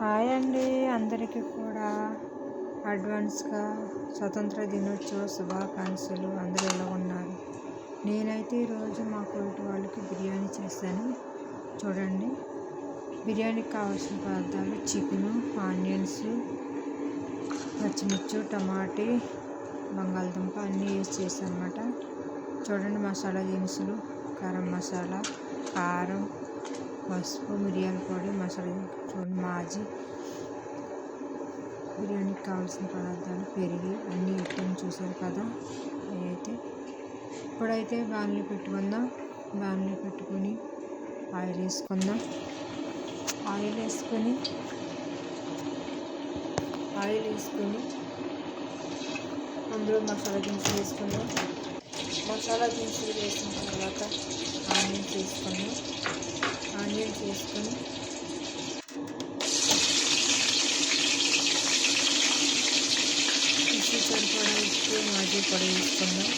Hi అండి అందరికీ కూడా. అడ్వాన్స్గా స్వతంత్ర దినోత్సవ శుభాకాంక్షలు. అందరూ ఎలా ఉన్నారు? నేనైతే ఈరోజు మా కోటి వాళ్ళకి బిర్యానీ చేశాను. చూడండి. బిర్యానీకి కావాల్సిన పదార్థాలు చికెను ఆనియన్స్ పచ్చిమిర్చి టమాటీ బంగాళదుంప అన్నీ యూజ్ చేశాను అనమాట చూడండి మసాలా దినుసులు. గరం మసాలా కారం పసుపు మిరియాల పొడి మసాలా చూడండి మాజీ బిర్యానీకి కావాల్సిన పదార్థాలు పెరిగి అన్నీ ఎట్టని చూసారు కదా. అయితే ఇప్పుడైతే బాణలి పెట్టుకుందాం. బాణలి పెట్టుకొని ఆయిల్ వేసుకుందాం. ఆయిల్ వేసుకొని ఆయిల్ వేసుకొని అందులో మసాలా దినుసులు వేసుకుందాం. మసాలా దినుసులు వేసిన తర్వాత ఆనియన్స్ వేసుకుందాం. ఆనియన్స్ వేసుకొని మిక్సీ సరిపడా ఉప్పు మాజీ పొడి వేసుకుందాం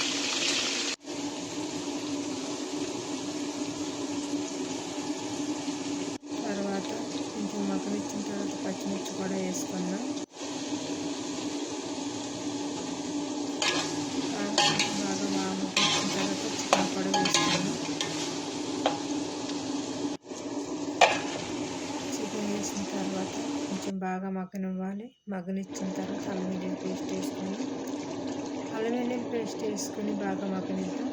తర్వాత కొంచెం మగ్గనిచ్చిన తర్వాత పచ్చిమిర్చి కూడా వేసుకుందాం బాగా బాగా మగ్గించిన తర్వాత చికెన్ కూడా వేసుకుందాం చికెన్ వేసిన తర్వాత కొంచెం బాగా మగ్గనివ్వాలి. మగ్గనిచ్చిన తర్వాత అల్లం వెల్లుల్లి పేస్ట్ వేసుకొని అల్లం వెల్లుల్లి పేస్ట్ వేసుకొని బాగా మగ్గనిద్దాం.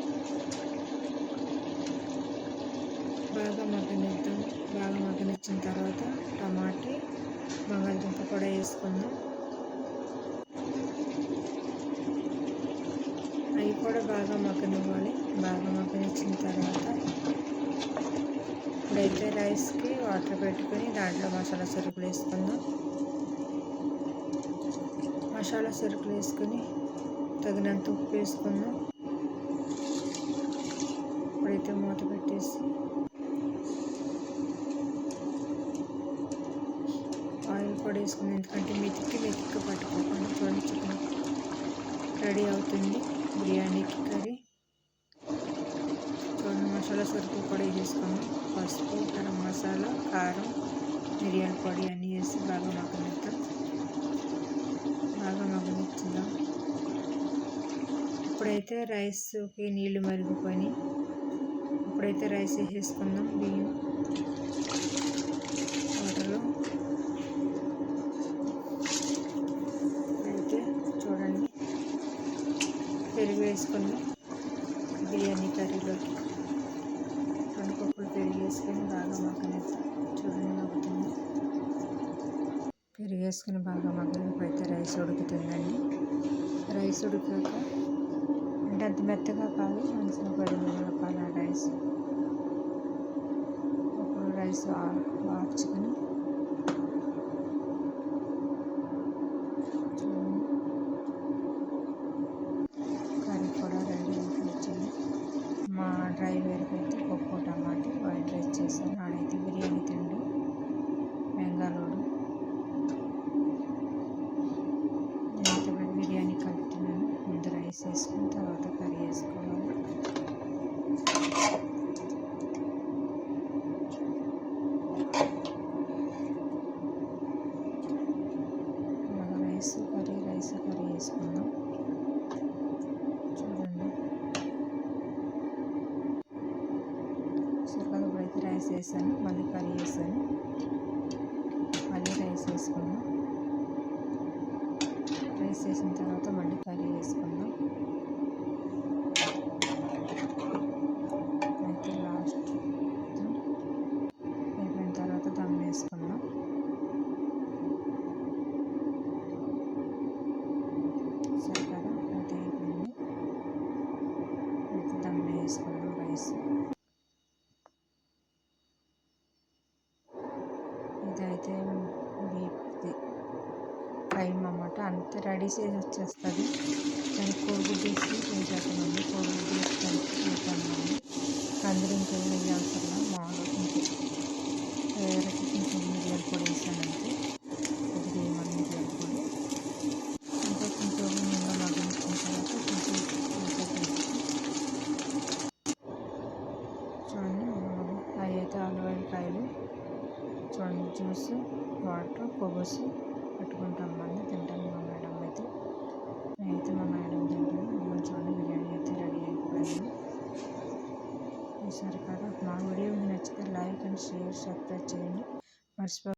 బాగా మగ్గనిద్దాం. బాగా మగ్గనిచ్చిన తర్వాత టమాటీ బంగాళదుంప కూడా వేసుకుందాం. అవి కూడా బాగా మగ్గనివ్వాలి. బాగా మగ్గనిచ్చిన తర్వాత ఇప్పుడైతే రైస్కి వాటర్ పెట్టుకొని దాంట్లో మసాలా సరుకులు వేసుకుందాం. మసాలా సరుకులు వేసుకొని తగినంత ఉప్పు వేసుకుందాం. ఇప్పుడైతే మూత పెట్టేసి ఆయిల్ కూడా వేసుకుందాం. ఎందుకంటే మెతికి మెతికి పట్టుకోకుండా చూడండి చికెన్ రెడీ అవుతుంది. బిర్యానీకి కర్రీ చూడండి మసాలా వేసుకొని వేసుకున్నాం పసుపు గరం మసాలా కారం మిరియాల పొడి అన్నీ వేసి బాగా మగ్గనిద్దాం. బాగా మగ్గనిచ్చుదాం. ఇప్పుడైతే రైస్కి నీళ్ళు మరిగిపోయి ఇప్పుడైతే రైస్ వేసేసుకుందాం బియ్యం. వాటర్లో. అయితే చూడండి. పెరుగు వేసుకుందాం. బిర్యానీ కర్రీలోకి రెండు పప్పులు పెరుగు వేసుకొని బాగా మగ్గనిద్దాం చూడండి మగ్గుతుంది పెరుగు వేసుకుని బాగా మగ్గనిపోతే రైస్ ఉడుకుతుందండి. రైస్ ఉడికాక అంటే అంత మెత్తగా కాదు మంచిగా పది మినపాల రైస్ ఇప్పుడు రైస్ వార్చుకుని కర్రీ కూడా రెడీ అయిపోయింది. మా డ్రైవర్కి అయితే పప్పు టమాటా వైట్ రైస్ చేశాను ఆడైతే బిర్యానీ తిండు బెంగాలోడు నేనైతే బిర్యానీ కలుపుతున్నాను ముందు రైస్ వేసుకుని తర్వాత కర్రీ వేసుకోవాలి. అలాగా రైస్ కర్రీ రైస్ కర్రీ వేసుకుందాం. చూడండి. సరిపడా ఇప్పుడైతే రైస్ వేసాను మళ్ళీ కర్రీ వేసాను. మళ్ళీ రైస్ వేసుకున్నాం రైస్ వేసిన తర్వాత మళ్ళీ కర్రీ వేసుకుందాం అయితే లాస్ట్ అయిపోయిన తర్వాత దమ్ వేసుకుందాం సరిపడా అయితే అయిపోయింది అయితే దమ్ వేసుకుందాం రైస్ అయితే బీఫ్ది టైం అన్నమాట. అంతే రెడీ చేసి వచ్చేస్తుంది. దానికి కోడిగుడ్డు వేసి చేసేస్తామండి కోడిగుడ్డు వేసి కలిపి చేస్తామండి కందిరి ఇంకేం వేయాల్సిన అవసరం మామూలుగా కొంచెం వేరేకి కొంచెం మిరియాల పొడి వేసానంటే కొద్దిగా ఏమన్నా మిరియాల పొడి. ఇంకా కొంచెం నిన్న మగ్గించిన తర్వాత కొంచెం చూడండి అవి అయితే ఆలువకాయలు చూడండి జ్యూస్ వాటర్ కొబ్బసి పెట్టుకుంటాం మంది తింటాను మా మేడం అయితే. నేనైతే మా మేడం తింటాను. చూడండి బిర్యానీ అయితే రెడీ అయిపోయింది. ఈసారి కాదు మా వీడియో మీకు నచ్చితే లైక్ అండ్ షేర్ సబ్స్క్రైబ్ చేయండి. మర్చిపో